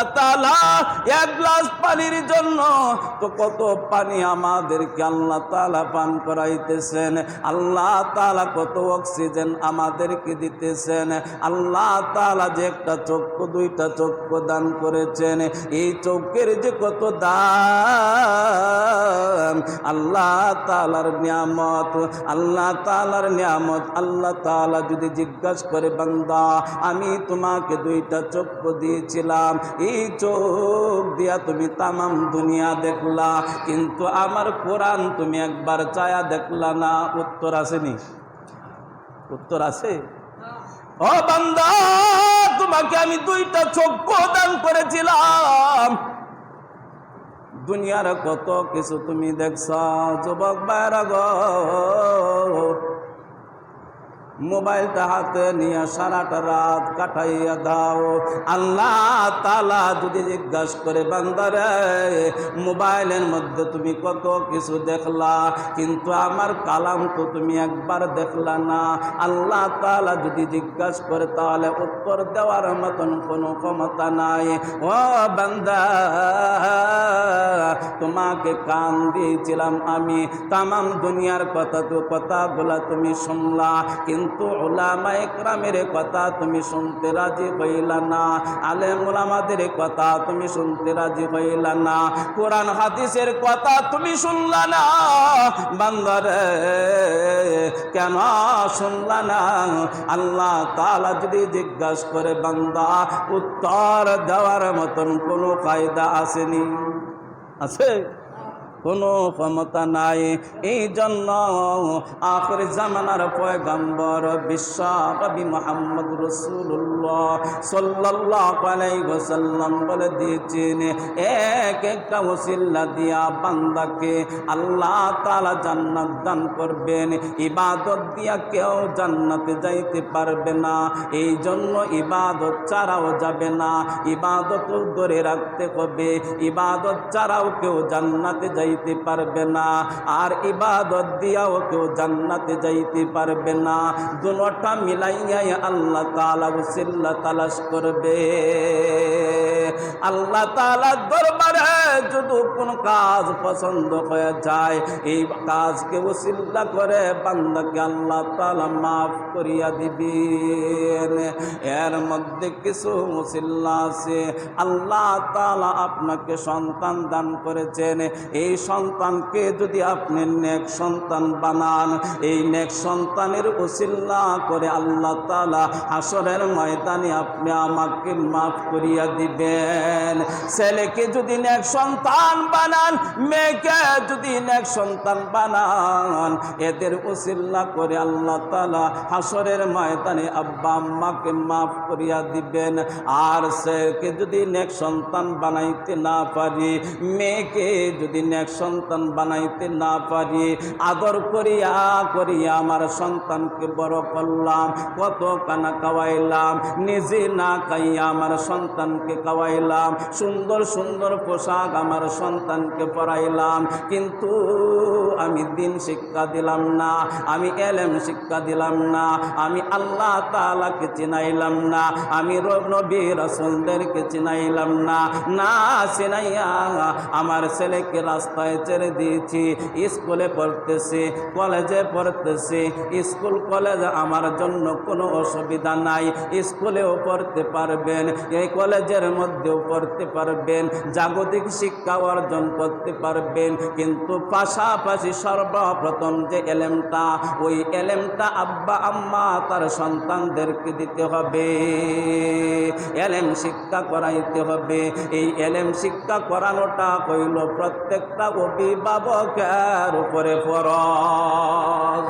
আল্লাহ তালা এক গ্লাস পানির জন্য। তো কত পানি আমাদেরকে আল্লাহ তালা পান করাইতেছেন। আল্লাহ তালা কত অক্সিজেন আমাদেরকে দিতেছেন। আল্লাহ তালা যে একটা চক্ষু, দুইটা চক্ষু দান করেছেন। এই চোখের যে কত দাম, আল্লাহ তালার নিয়ামত, আল্লাহ তালার নিয়ামত। আল্লাহ তালা যদি জিজ্ঞাসা করে, বান্দা, আমি তোমাকে দুইটা চক্ষু দিয়েছিলাম। চোখ দিয়া তুমি তামাম দুনিয়া দেখলা, কিন্তু আমার কোরআন তুমি একবার চায়া দেখলা না। উত্তর আসেনি? উত্তর আছে? ও বান্দা, তোমাকে আমি দুইটা চোখ দান করেছিলাম। দুনিয়ার কত কিছু তুমি দেখছ, যুবক বাইরা গো। মোবাইলটা হাতে নিয়ে সারাটা রাত কাটাইয়া দাও। আল্লাহ তালা যদি জিজ্ঞাসা করে, বান্দারে, মোবাইলের মধ্যে তুমি কত কিছু দেখলা? কিন্তু আমার কালাম তো তুমি একবার দেখলা না। আল্লাহ তালা যদি জিজ্ঞাসা করে, তাহলে উত্তর দেওয়ার মতন কোনো ক্ষমতা নাই। ও বান্দা, তোমাকে কান দিয়েছিলাম আমি। তামাম দুনিয়ার কথা তো কথাগুলা তুমি শুনলা। কিন্তু ওলামা একরামের কথা তুমি শুনতে রাজি হইলা না, আলেম ওলামাদের কথা তুমি শুনতে রাজি হইলা না, কোরআন হাদিসের কথা তুমি শুনলা না বান্দারে কেন শুনলা না? আল্লাহ তালা যদি জিজ্ঞাসা করে বান্দা, উত্তর দেওয়ার মতন কোনো কায়দা আসেনি? আছে? কোনো ক্ষমতা নাই। এই জন্য আখের জামানার পয়গম্বর বিশ্ব কবি মোহাম্মদ রসুল্লাহ সাল্লাহ বলে দিয়েছেন, এক একটা ওসিল্লা দিয়া বান্দাকে আল্লাহ তালা জান্নাত দান করবেন, ইবাদত দিয়া কেউ জান্নাতে যাইতে পারবে না। এই জন্য ইবাদত ছাড়াও যাবে না। ইবাদত ধরে রাখতে হবে। ইবাদত ছাড়াও কেউ জান্নাতে যাই যাইতে পারবে না। আর ইবাদত দিয়াও কেউ জান্নাতে যাইতে পারবে না। দুটা মিলাইয়াই আল্লাহ তালা উসিল্লা তালাশ করবে। আল্লাহ তালা দরবারে যদি কোন কাজ পছন্দ হয়ে যায়, এই কাজকে উসিল্লা করে বান্দাকে আল্লাহ তালা মাফ করিয়া দিবেন। এর মধ্যে কিছু মুসিল্লা আছে, আল্লাহ তালা আপনাকে সন্তান দান করেছেন। এই সন্তানকে যদি আপনি নেক সন্তান বানান, এই নেক সন্তানের উসিল্লা করে আল্লাহ তালা হাসরের ময়দানে আপনি আমাকে মাফ করিয়া দিবেন। ছেলেকে যদি নেক সন্তান বানান, মেয়েকে যদি নেক সন্তান বানান, এদের উসিল্লা করে আল্লাহ তালা হাসরের ময়দানে আব্বা আম্মাকে মাফ করিয়া দিবেন। আর ছেলেকে যদি নেক সন্তান বানাইতে না পারি, মেয়েকে যদি নেক সন্তান বানাইতে না পারি, আদর করিয়া করিয়া আমার সন্তানকে বড় করলাম, কত কানা খাওয়াইলাম, নিজে না খাইয়া আমার সন্তানকে খাওয়াইলাম সুন্দর সুন্দর পোশাক আমার সন্তানকে পরাইলাম কিন্তু আমি দিন শিক্ষা দিলাম না, আমি এলেম শিক্ষা দিলাম না, আমি আল্লাহ তালাকে চিনাইলাম না, আমি নবী রসুলদেরকে চিনাইলাম না না চিনাইয়া আমার ছেলেকে রাস্তায় ছেড়ে দিয়েছি, স্কুলে পড়তেছি, কলেজে পড়তেছি, স্কুল কলেজ আমার জন্য কোনো অসুবিধা নাই, স্কুলেও পড়তে পারবেন, এই কলেজের মধ্যেও পড়তে পারবেন, জাগতিক শিক্ষা অর্জন করতে পারবেন, কিন্তু পাশাপাশি সর্বপ্রথম যে এলেমটা, ওই এলেমটা আব্বা, আম্মা, তার সন্তানদেরকে দিতে হবে। এলেম শিক্ষা করাইতে হবে। এই এলেম শিক্ষা করানোটা কইল প্রত্যেকটা অভিভাবকের উপরে ফরজ।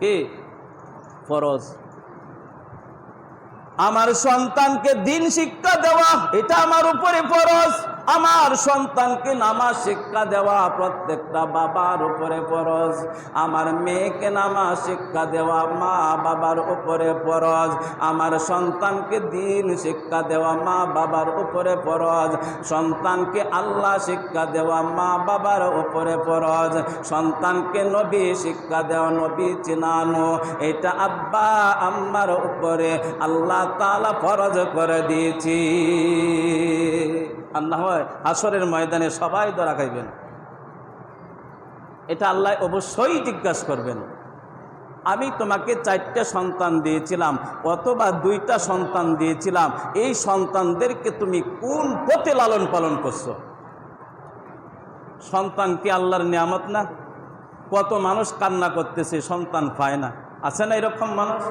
কি? ফরজ। আমার সন্তানকে দিন শিক্ষা দেওয়া এটা আমার উপরে ফরজ। আমার সন্তানকে নামাজ শিক্ষা দেওয়া প্রত্যেকটা বাবার উপরে ফরজ। আমার মেয়েকে নামাজ শিক্ষা দেওয়া মা বাবার উপরে ফরজ। আমার সন্তানকে দিন শিক্ষা দেওয়া মা বাবার উপরে ফরজ। সন্তানকে আল্লাহ শিক্ষা দেওয়া মা বাবার উপরে ফরজ। সন্তানকে নবী শিক্ষা দেওয়া নবী চিনানো, এটা আব্বা আম্মার উপরে আল্লাহ তালা ফরজ করে দিয়েছি। হয় হাসরের ময়দানে সবাই ধরা খাইবেন। এটা আল্লাহ অবশ্যই জিজ্ঞাসা করবেন। আমি তোমাকে চারটা সন্তান দিয়েছিলাম, অথবা দুইটা সন্তান দিয়েছিলাম। এই সন্তানদেরকে তুমি কোন পথে লালন পালন করছ? সন্তান কি আল্লাহর নিয়ামত না? কত মানুষ কান্না করতেছে, সন্তান পায় না। আছে না এরকম মানুষ?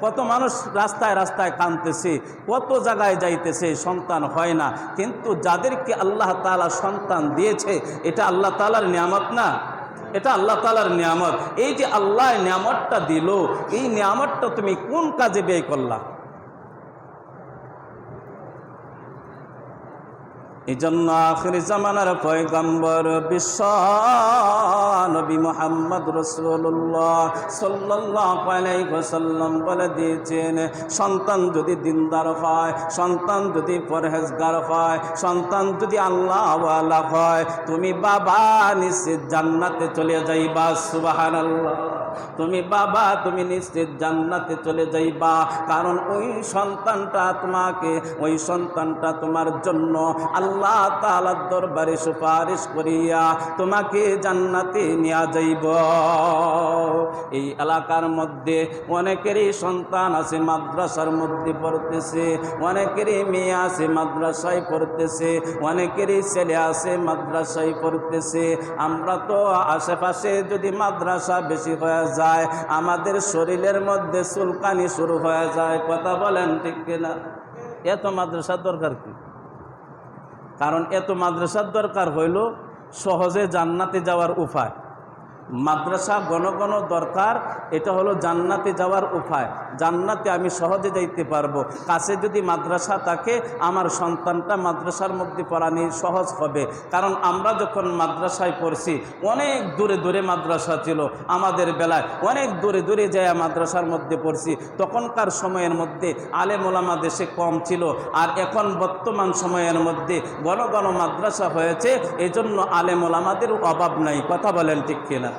কত মানুষ রাস্তায় রাস্তায় কাঁদতেছে, কত জায়গায় যাইতেছে, সন্তান হয় না। কিন্তু যাদেরকে আল্লাহ তালা সন্তান দিয়েছে, এটা আল্লাহ তালার নিয়ামত না? এটা আল্লাহ তালার নিয়ামত। এই যে আল্লাহ নিয়ামতটা দিল, এই নিয়ামতটা তুমি কোন কাজে ব্যয় করলা? এই জন্য আখির জামানার পয়গম্বর বিশ্ব নবী মোহাম্মদ রসুল্লাহ সাল্লাম বলে দিয়েছেন, সন্তান যদি দিনদার হয়, সন্তান যদি পরহেজগার হয়, সন্তান যদি আল্লাহওয়ালা হয়, তুমি বাবা নিশ্চিত জান্নাতে চলে যাইবা সুবাহান আল্লাহ তুমি বাবা, তুমি নিশ্চিত জান্নাতে চলে যাইবা। কারণ ওই সন্তানটা তোমাকে, ওই সন্তানটা তোমার জন্য আল্লাহ তালার দরবারে সুপারিশ করিয়া তোমাকে জান্নাতে নিয়ে যাইব। এই এলাকার মধ্যে অনেকেরই সন্তান আছে, মাদ্রাসার মধ্যে পড়তেছে, অনেকেরই মেয়ে আছে, মাদ্রাসায় পড়তেছে, অনেকেরই ছেলে আছে, মাদ্রাসায় পড়তেছে। আমরা তো আশেপাশে যদি মাদ্রাসা বেশি হয়ে যায়, আমাদের শরীরের মধ্যে চুলকানি শুরু হয়ে যায়। কথা বলেন ঠিক কিনা? এত মাদ্রাসার দরকার কি? কারণ এত মাদ্রাসার দরকার হইল সহজে জান্নাতে যাওয়ার উপায়। মাদ্রাসা গণ গণ দরকার, এটা হলো জান্নাতে যাওয়ার উপায়। জান্নাতে আমি সহজে যাইতে পারব। কাছে যদি মাদ্রাসা থাকে, আমার সন্তানটা মাদ্রাসার মধ্যে পড়া নিয়ে সহজ হবে। কারণ আমরা যখন মাদ্রাসায় পড়ছি, অনেক দূরে দূরে মাদ্রাসা ছিল আমাদের বেলায়। অনেক দূরে দূরে যায় মাদ্রাসার মধ্যে পড়ছি। তখনকার সময়ের মধ্যে আলেমোলামা দেশে কম ছিল। আর এখন বর্তমান সময়ের মধ্যে ঘন ঘন মাদ্রাসা হয়েছে, এজন্য আলেমোলামাদের অভাব নাই। কথা বলেন ঠিক কিনা?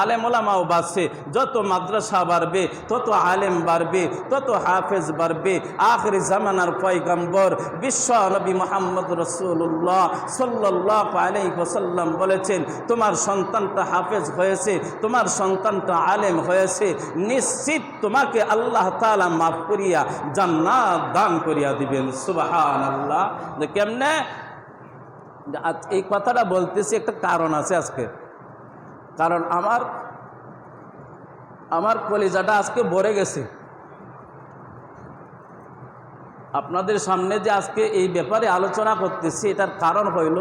আলেম ওলামাও বাড়ছে যত মাদ্রাসা বাড়বে, তত আলেম বাড়বে, তত হাফেজ বাড়বে। আখরি জামানার পয়গম্বর বিশ্ব নবী মোহাম্মদ রসুল্লাহ সাল্লাহ আলাই ওসাল্লাম বলেছেন, তোমার সন্তানটা হাফেজ হয়েছে, তোমার সন্তানটা আলেম হয়েছে, নিশ্চিত তোমাকে আল্লাহ তালা মাফ করিয়া জান্নাত দান করিয়া দিবেন। সুবাহান আল্লাহ কেমনে? এই কথাটা বলতেছি, একটা কারণ আছে আজকে। কারণ আমার আমার কলিজাটা আজকে ভরে গেছে। আপনাদের সামনে যে আজকে এই ব্যাপারে আলোচনা করতেছি, এটার কারণ হইল,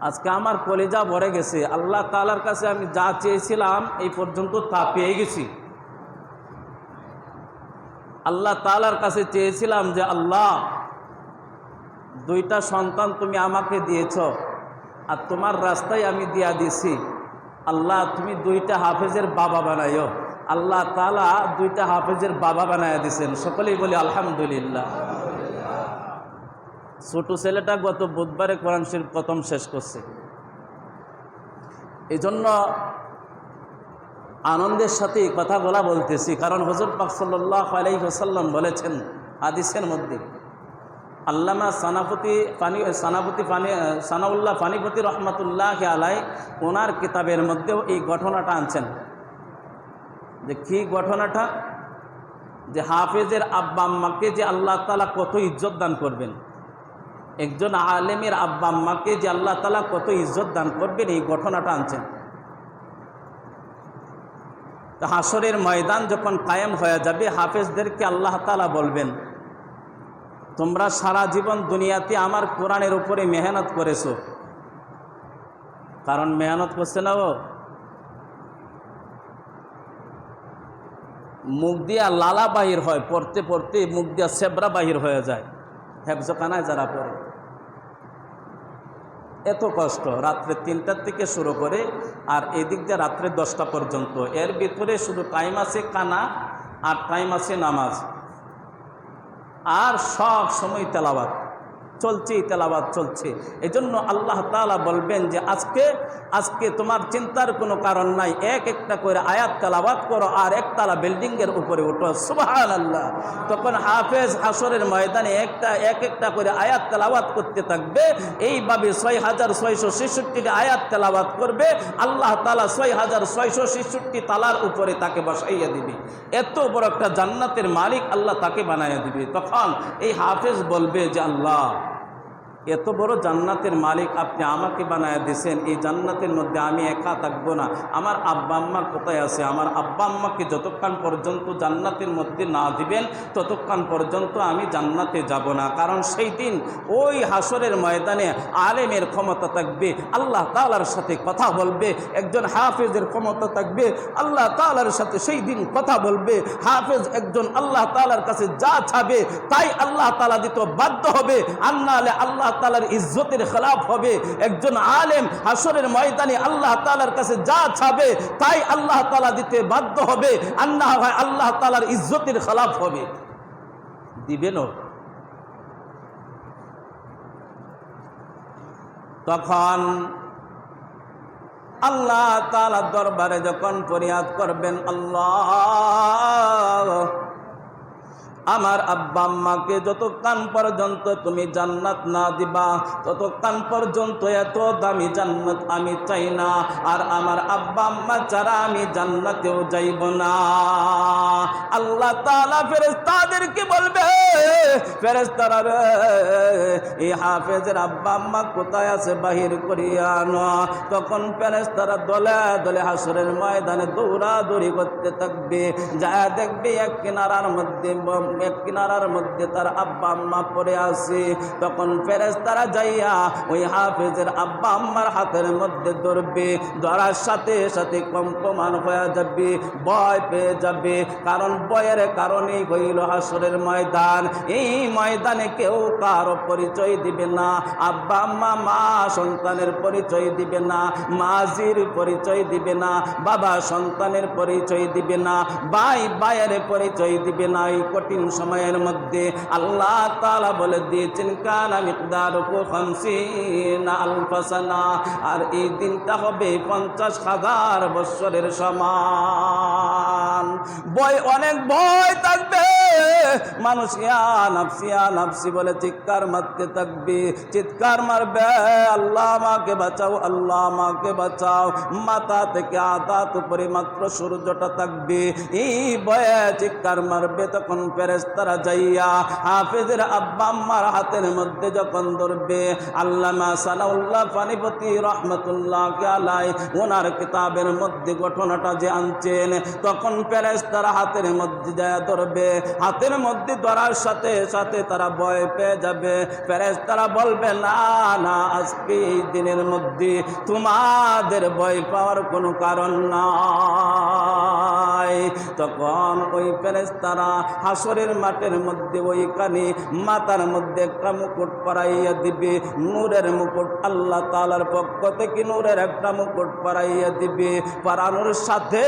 আজকে আমার কলিজা ভরে গেছে। আল্লাহ তালার কাছে আমি যা চেয়েছিলাম, এই পর্যন্ত তা পেয়ে গেছি। আল্লাহ তালার কাছে চেয়েছিলাম যে, আল্লাহ, দুইটা সন্তান তুমি আমাকে দিয়েছ, আর তোমার রাস্তায় আমি দিয়া দিছি। আল্লাহ তুমি দুইটা হাফেজের বাবা বানাইও। আল্লাহ তালা দুইটা হাফেজের বাবা বানাইয়া দিছেন। সকলেই বলি, আলহামদুলিল্লাহ। ছোট ছেলেটা গত বুধবারে কোরআন শরীফ প্রথম শেষ করছে। এই জন্য আনন্দের সাথে কথা বলা বলতেছি। কারণ হজর পাক সাল্লাহ আলাইসাল্লাম বলেছেন হাদিসের মধ্যে আল্লামা সানাপতি ফানি সানাপতি ফানি সানাউল্লাহ ফানিপতি রহমতুল্লাহ আলাই ওনার কিতাবের মধ্যেও এই ঘটনাটা আনছেন। যে কী ঘটনাটা? যে হাফেজের আব্বা আম্মাকে যে আল্লাহ তালা কত ইজ্জত দান করবেন। একজন আলেমের আব্বা আম্মাকে যে আল্লাহ তালা কত ইজ্জত দান করবেন, এই ঘটনাটা আনছেন। হাসরের ময়দান যখন কায়েম হয়ে যাবে, হাফেজদেরকে আল্লাহ তালা বলবেন তোমরা সারা জীবন দুনিয়াতে আমার কোরআনের উপরে মেহনত করেছ। কারণ মেহনত করছে না ও। মুখ দিয়া লালা বাহির হয়, পড়তে পড়তে মুখ দিয়া সেবরা বাহির হয়ে যায়। হেফজখানায় যারা পড়ে। এত কষ্ট, রাত্রে তিনটার থেকে শুরু করে আর এদিক দিয়ে রাত্রে দশটা পর্যন্ত। এর ভিতরে শুধু টাইম আছে কানা আর টাইম আছে নামাজ। আর সব সময় তেলাবাদ চলছে তেলাবাদ চলছে। এজন্য আল্লাহ তালা বলবেন যে, আজকে আজকে তোমার চিন্তার কোনো কারণ নাই। এক একটা করে আয়াত তেলাবাদ করো আর একতলা বিল্ডিংয়ের উপরে উঠো। সুবাহান আল্লাহ তখন হাফেজ হাসরের ময়দানে একটা, এক একটা করে আয়াত তেলাবাদ করতে থাকবে। এইভাবে ছয় হাজার ছয়শো ছেষট্টিটি আয়াত তেলাবাদ করবে। আল্লাহ তালা ছয় হাজার ছয়শো ছেষট্টি তালার উপরে তাকে বসাইয়া দিবে। এত বড় একটা জান্নাতের মালিক আল্লাহ তাকে বানাইয়া দিবে। তখন এই হাফেজ বলবে যে, আল্লাহ এত বড় জান্নাতের মালিক আপনি আমাকে বানায় দিয়েছেন এই জান্নাতের মধ্যে আমি একা থাকব না। আমার আব্বা আম্মা কোথায় আছে? আমার আব্বা আম্মাকে যতক্ষণ পর্যন্ত জান্নাতের মধ্যে না দিবেন, ততক্ষণ পর্যন্ত আমি জান্নাতে যাব না। কারণ সেই দিন ওই হাসরের ময়দানে আলেমের ক্ষমতা থাকবে, আল্লাহ তালার সাথে কথা বলবে, একজন হাফেজের ক্ষমতা থাকবে, আল্লাহ তালার সাথে সেই দিন কথা বলবে, হাফেজ একজন আল্লাহ তালার কাছে যা ছাবে তাই আল্লাহ তালা দিত বাধ্য হবে। আর না হলে আল্লাহ তালার ইজ্জতের খেলাফ হবে। একজন আলেম হাসরের ময়দানে আল্লাহ তালার কাছে যা ছাবে তাই আল্লাহ তালা দিতে বাধ্য হবে। আর হয় আল্লাহ তালার ইজ্জতের খেলাফ হবে। দিবেনও তখন আল্লাহ তালা দরবারে যখন ফরিয়াদ করবেন, আল্লাহ আমার আব্বা আম্মাকে যতক্ষণ পর্যন্ত তুমি জান্নাত না দিবা, ততক্ষণ পর্যন্ত এত দামি জান্নাত আমি চাই না। আর আমার আব্বা আম্মা ছাড়া আমি জান্নাতেও যাইব না। আল্লাহ তালা ফেরেস্তাদেরকে বলবে ফেরেস্তারা রে, এই হাফেজের আব্বা আম্মা কোথায় আছে বাহির করিয়া আনো? তখন ফেরেস্তারা দলে দলে হাসরের ময়দানে দৌড়াদৌড়ি করতে থাকবে। যা দেখবে এক কিনারার মধ্যে এক কিনারার মধ্যে তার আব্বা আম্মা পড়ে আসে তখন ফেরেস তারা যাইয়া ওই হাফেজের আব্বা আম্মার হাতের মধ্যে ধরবে। ধরার সাথে সাথে কম্পমান হয়ে যাবে, ভয় পেয়ে যাবে। কারণ বয়ের কারণেই হইল হাসরের ময়দান। এই ময়দানে কেউ কারও পরিচয় দিবে না। আব্বা আম্মা, মা সন্তানের পরিচয় দিবে না। মাজির পরিচয় দিবে না। বাবা সন্তানের পরিচয় দিবে না। ভাই, ভাইয়ের পরিচয় দিবে না। এই কঠিন সময়ের মধ্যে আল্লাহ তালা বলে দিয়েছেন, কানা মিকদার আলফাসানা আর এই দিনটা হবে পঞ্চাশ হাজার বৎসরের সমান। বয় অনেক ভয় থাকবে। চিৎকার মারতে থাকবে। চিৎকার মারবে, আল্লাহ মাকে বাঁচাও, আল্লাহ মাকে বাঁচাও মাথা থেকে আদাত উপরে মাত্র সূর্যটা থাকবে। এই বয়ে চিৎকার মারবে, তখন ফেরেস্তারা যাইয়া হাফেজের আব্বা আম্মার হাতের মধ্যে যখন ধরবে, আল্লামা সালাউল্লাহ ফানিপতি রহমতুল্লাহ আলাই ওনার কিতাবের মধ্যে ঘটনাটা যে আনছেন, তখন ফেরেস্তারা হাতের মধ্যে যায় ধরবে, হাতের মধ্যে ধরার সাথে সাথে তারা ভয় পেয়ে যাবে। ফেরেস্তারা বলবে, না না, আজকে এই দিনের মধ্যে তোমাদের ভয় পাওয়ার কোনো কারণ নাই। তখন ওই ফেরেস্তারা হাসরের মাঠের মধ্যে ওইখানে মাথার মধ্যে একটা মুকুট পরাইয়া দিবে। নূরের মুকুট আল্লাহ তালার পক্ষ থেকে নূরের একটা মুকুট পরাইয়া দিবে। পরানোর সাথে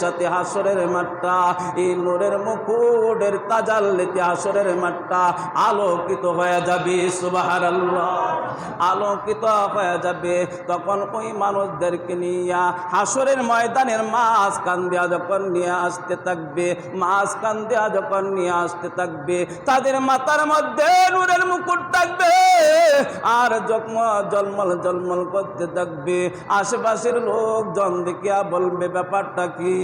সাথে হাসরের মাঠটা, এই নূরের মুকুটের তাজাল্লিতে হাসরের মাঠটা আলোকিত হয়ে যাবে। সুবাহার আলোকিত হয়ে যাবে। তখন ওই মানুষদেরকে নিয়ে হাসরের ময়দানের মাছ কান দেওয়া যখন নিয়ে আসতে থাকবে মাছ কান দেওয়া যখন নিয়ে আসতে থাকবে, তাদের মাথার মধ্যে নূরের মুকুট থাকবে, আর যখন জলমল জলমল করতে থাকবে। আশেপাশের লোকজন দেখিয়া বলবে, ব্যাপারটা কি?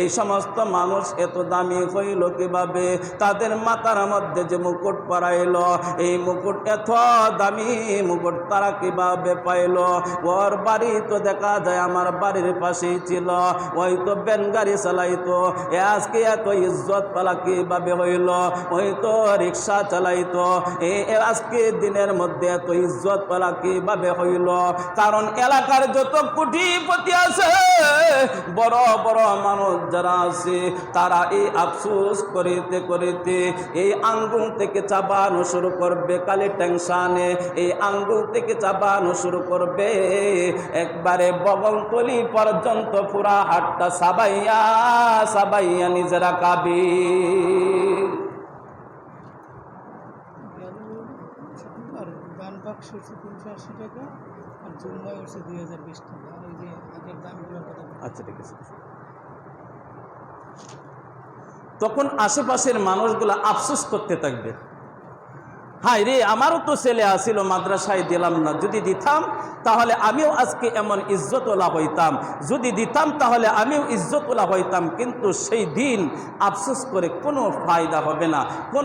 এই সমস্ত মানুষ এত দামি হইল কীভাবে? তাদের মাথার মধ্যে যে মুকুট পরাইল, এই মুকুট এত দামি মুকুট তারা কীভাবে পাইল? ওর বাড়ি তো দেখা যায় আমার বাড়ির পাশেই ছিল, ওই তো বেন গাড়ি চালাইতো, এ আজকে এত ইজ্জত পালা কীভাবে হইল? ওই তো রিক্সা চালাইতো এই আজকে দিনের মধ্যে এত ইজ্জত পালা কীভাবে হইল? কারণ এলাকার যত কুটিপতি আছে বড় বড় মানুষ যারা আছে, তারা এই আফসোস করিতে করিতে এই আঙ্গুল থেকে চাবানো শুরু করবে। কালি টেনশানে এই আঙ্গুল থেকে চাবানো শুরু করবে। একবারে বগলতলি পর্যন্ত পুরা হাটটা সাবাইয়া সাবাইয়া নিজেরা কাবি। দান বাক্স তিনশো আশি টাকা। আচ্ছা তখন আশেপাশের মানুষগুলা আফসোস করতে থাকবে। হাই রে, আমারও তো ছেলে আসিল, মাদ্রাসায় দিলাম না। যদি দিতাম, তাহলে আমিও আজকে এমন ইজ্জতওয়ালা হইতাম। যদি দিতাম, তাহলে আমিও ইজ্জতওয়ালা হইতাম। কিন্তু সেই দিন আফসোস করে কোনো ফায়দা হবে না। কোন